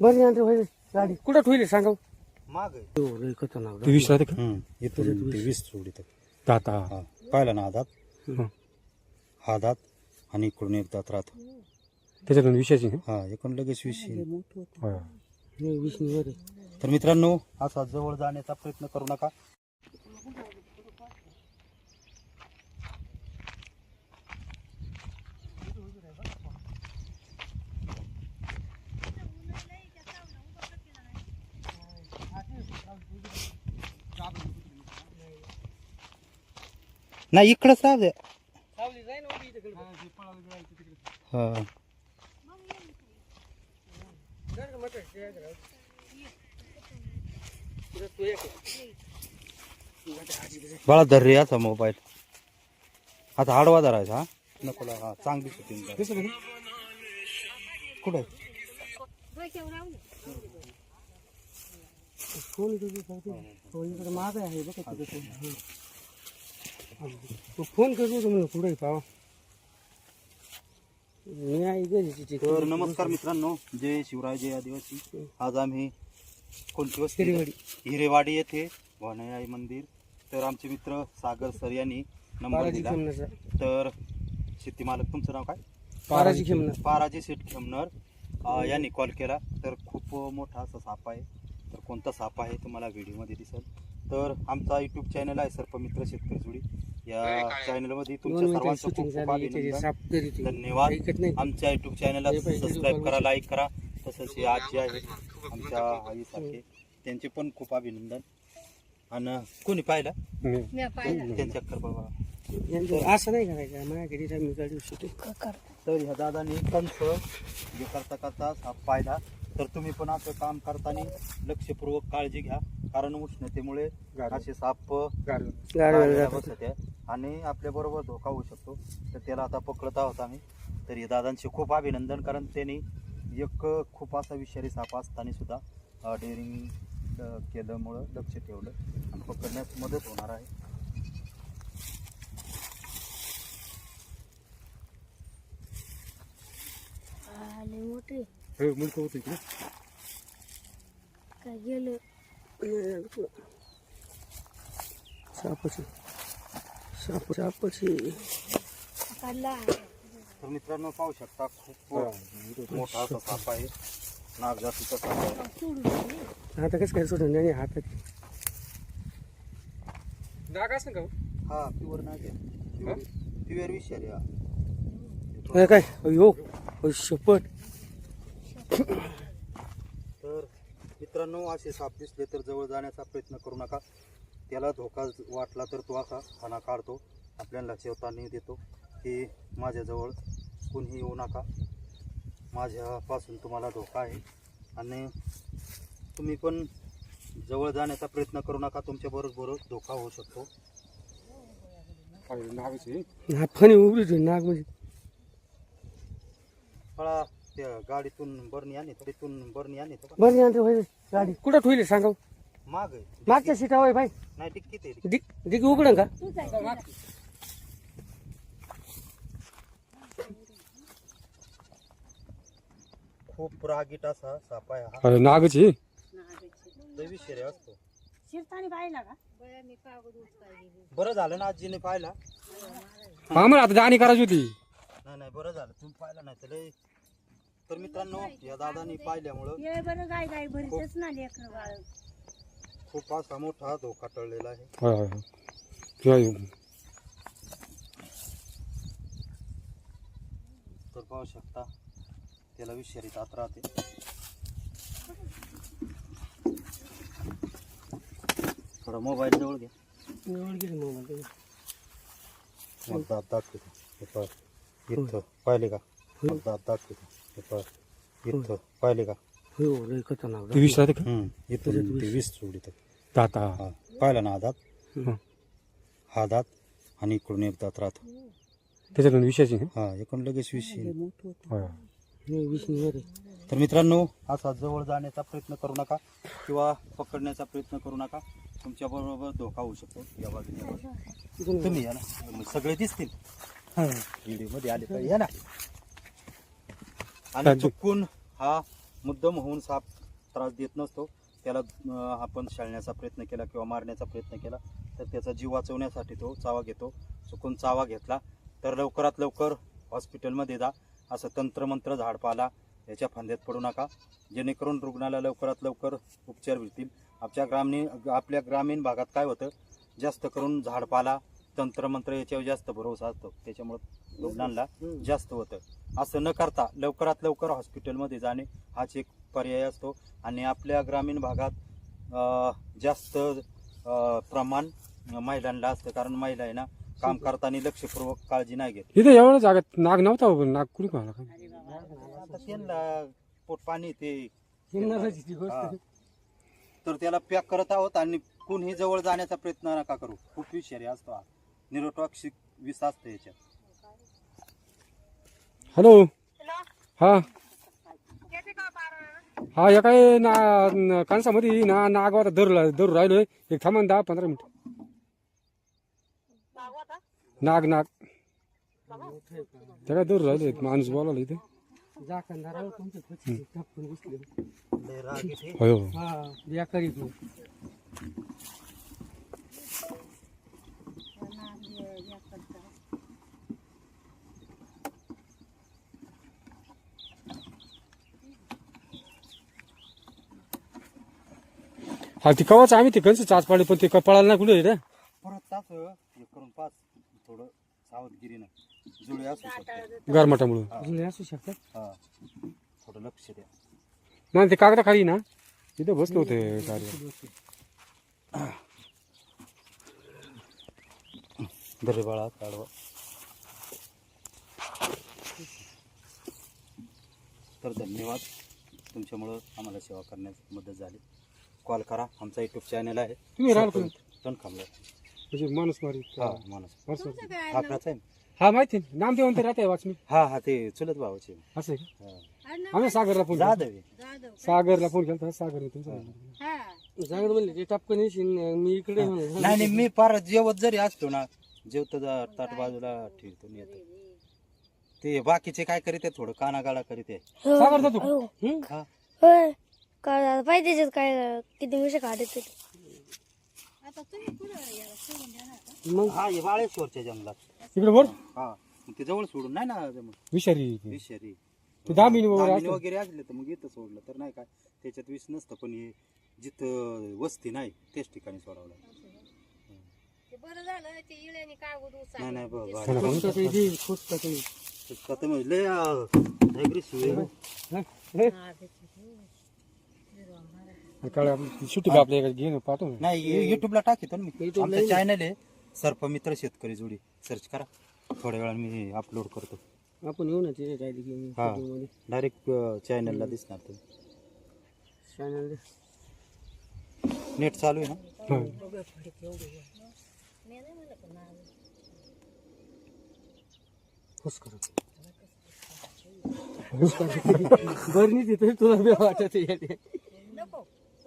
बरं गाडी. कुठं ठेवली सांगा माग आहे. हो लय खतरनाक ते वीस राहते का इथून ते वीस सोडी तर दाता हा पाहिला ना हा दात हं. हा दात आणि इकडून एक दात राहतो त्याच्यातून विषयाची? हा एकूण लगेच वीस येईल. होय. लय विष्णू वर तर मित्रांनो असा जवळ जाण्याचा प्रयत्न करू नका. नाही इकडंच राहू द्या हा बाळा धर रे याचा मोबाईल. आता आडवा धरायचा हा? नको हा चांगली शूटिंग कुठं? फोन करू हो इकडे माझा आहे बघा तो फोन करू तो म्हणलं कुठे पाव. मी आहे घरी तिथे तर नमस्कार मित्रांनो जय शिवराय जय आदिवासी. आज आम्ही कोणती वस्ती? हिरेवाडी. हिरेवाडी येथे वनयाई मंदिर. तर आमचे मित्र सागर सर यांनी नंबर दिला. तर शेती मालक तुमचं नाव काय? पाराजी खेमना पाराजी सेठ खेमनर यांनी कॉल केला. तर खूप मोठा असा साप आहे. तर कोणता साप आहे तुम्हाला व्हिडिओमध्ये दिसेल. तर आमचा युट्यूब चॅनल आहे सर्पमित्र शेतकरी जोडी. या चॅनलमध्ये दोन तुमच्या सर्वांचं खूप खूप अभिनंदन. धन्यवाद. ऐकत नाही. आमच्या युट्यूब चॅनलला पाहिजे, सबस्क्राईब करा. लाईक करा. तसंच हे आजी आहे आमच्या आईसारखे त्यांचे पण खूप अभिनंदन. आणि कोणी पाहिलं? मी- मी पाहिला. त्यांच्या अक्कर असं नाही करायचं. माझ्या घरी मी गाडी तर ह्या दादाने कंस जे करता करता साप पाहिला. तर तुम्ही पण असं काम करताना लक्षपूर्वक काळजी घ्या. कारण उष्णतेमुळे असे साप बसत आहे. आणि आपल्या बरोबर धोका होऊ शकतो. तर त्याला आता पकडत आहोत आम्ही. तर या दादांचे खूप अभिनंदन कारण त्यांनी एक खूप असा विषारी साप असताना सुद्धा डेअरिंग केल्यामुळं लक्ष ठेवलं आणि पकडण्यास मदत होणार आहे. आले मोठे. हे होतं. काय गेलं? साप सापाची काढला तर मित्रांनो पाहू शकता खूप मोठा असा साप आहे. नाग जातीचा साप आहे. आता कसं काय सोडून नाही हातात नाग असं का हो? हा प्युअर नाग आहे. प्युअर विषारी हा. काय काय? अयो अय शपथ. तर मित्रांनो असे साप दिसले तर जवळ जाण्याचा प्रयत्न करू नका. त्याला धोका वाटला तर तो असा खाना काढतो. आपल्याला चेतावणी देतो की माझ्याजवळ कुणीही येऊ नका. माझ्यापासून तुम्हाला धोका आहे. आणि तुम्ही पण जवळ जाण्याचा प्रयत्न करू नका. तुमच्याबरोबर धोका होऊ शकतो. नागाची नाग म्हणजे. फळा त्या गाडीतून बरणी आणि तिथून बरणी आणि बरं यंत्र होईल गाडी. कुठं ठेवली सांगा माग. आहे. मागच्या सीटा होय भाई. नाही टिक्कीत आहे दिक दिक उघडं का? खूप रागीट असा साप आहे हा. अरे नागाची? लय विषारी असतो. शिरतानी पाहिला का? बरं झालं ना आजीने पाहिला. आम्हाला आता जाणी करायची होती. नाही नाही बरं झालं. तुम्ही पाहिलं नाही तर लय तर मित्रांनो या दादानी पाहिल्यामुळं ये बरं गाय गाय भरीतच ना लेकर बाळ. खूप असा मोठा धोका टळलेला आहे. होय, होय, होय. किंवा तर पाहू शकता त्याला विषारी तात राहते. थोडा मोबाईल जवळ घ्या. मग दात दाखवतो. हे पाह. इथं पाहिले का? मग दात हे पाह. इथं पाहिले का? हो लय खतरनाक ते वीस राहते का हम्म, इथून ते वीस दाता हा पाहिला ना हा दात हं. हा दात आणि इकडून एक दात राहतो त्याच्यातून विषयाची? हा एकूण लगेच वीस येईल. लय विष्णू वर तर मित्रांनो असा जवळ जाण्याचा प्रयत्न करू नका किंवा पकडण्याचा प्रयत्न करू नका तुमच्या बरोबर धोका होऊ शकतो या बाजूने या बाजूने. तुम्ही या ना मग सगळे दिसतील व्हिडिओमध्ये आले तर या ना आणि. चुकून हा मुद्दम होऊन साप त्रास देत नसतो. त्याला आपण शाळण्याचा प्रयत्न केला किंवा मारण्याचा प्रयत्न केला तर त्याचा जीव वाचवण्यासाठी तो चावा घेतो. चुकून चावा घेतला तर लवकरात लवकर हॉस्पिटलमध्ये जा असं तंत्रमंत्र झाडपाला याच्या फांद्यात पडू नका. जेणेकरून रुग्णाला लवकरात लवकर उपचार मिळतील. आपल्या ग्रामीण आपल्या ग्रामीण भागात काय होतं? जास्त करून झाडपाला तंत्रमंत्र याच्यावर जास्त भरोसा असतो. त्याच्यामुळं रुग्णांना जास्त होतं. असं न करता लवकरात लवकर हॉस्पिटलमध्ये जाणे हाच एक पर्याय असतो. आणि आपल्या ग्रामीण भागात जास्त प्रमाण महिलांना असतं. कारण महिला आहे ना काम करताना लक्षपूर्वक काळजी नाही घेत. इथे एवढं जागात नाग नव्हता पण नाग कुणी पाहिला का? आता त्यांना पोट पाणी ते. हा. तर त्याला पॅक करत आहोत आणि कुणीही जवळ जाण्याचा प्रयत्न नका करू. खूप विषारी असतो हा. निरोटॉक्सिक विष असतं याच्यात. हॅलो. हा. हा या काय ना न- कणसामध्ये ना नागवात दर दर राहिलोय. एक थांबा दहा पंधरा मिनिट. नाग नाग. त्या काय दर राहिले माणूस बोलावला इथे. जाकंदारावर. होय हो हा ती कवाच आम्ही ते कंस चाच पाडले पण ते कपाळाला नाही कुठे रे? परत तास हे करून पाच थोडं सावधगिरीनं. जुळे असू शकते गारमाटामुळं. जुळे असू शकतात? हा. थोडं लक्ष द्या. नाही ते कागदा खाली ना. तिथे बसलो होते कार्य दरे बाळा काढवा. तर धन्यवाद. तुमच्यामुळं आम्हाला सेवा करण्यास मदत झाली. कॉल करा. आमचा युट्यूब चॅनल आहे. तुम्ही राहाल म्हणजे माणूस मारी. हा माणूस माणूस ठाकराचा आहे हा माहिती आहे. नाम देऊन ते राहते वाचमी. हा हा ते चुलत भावाचे. असं आहे का? हा. आम्ही सागरला फोन केला. जाधव. आहे. जाधव सागरला फोन केला सागर तुमचा. हा. जागड म्हणले ते टपकन येशील मी इकडे नाही नाही मी फार जेवत जरी असतो ना जेवत ताट बाजूला ठेवतो आणि येतो. ते बाकीचे काय करीत आहे थोडं कानागाळा करीत आहे सागर जातो हो? हा. होय. काय पाहिजे त्याच्यात काय किती विषय काढायचे आता तुम्ही कुठं याला सोडून देणार का? मग? हा हे बाळेश्वरच्या जंगलात. तिकडे वर हा मग ते जवळ सोडून नाही ना जमत. विषारी विषारी. ते दामिनी वगैरे दामिनी. वगैरे असले तर मग इथं सोडलं तर नाही काय त्याच्यात विष नसतं पण हे जिथं वस्ती नाही त्याच ठिकाणी सोडावं लागतं. बरं झालं ते इळ्याने काय नाही नाही बरं, दे. आता लय आहे. आपल्या घे ना पाठव ना. नाही युट्यूबला टाकीतो ना मी. आमचं चॅनल आहे. सर्पमित्र शेतकरी जोडी. सर्च करा. थोड्या वेळाने मी अपलोड करतो. आपण येऊ ना तिथे काय घेऊन हा. मध्ये डायरेक्ट चॅनलला दिसणार तुम्ही. चॅनल नेट चालू आहे ना? हा. बरणी तिथे. तुला बी वाटत येते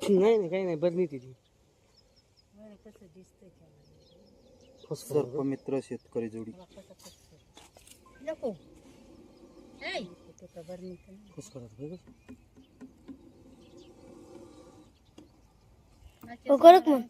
नाही नाही काही नाही बरणी तिथे सर्पमित्र शेतकरी जोडी. नको. ऐ, ते तर बरं नाही तर. खोचका हो मग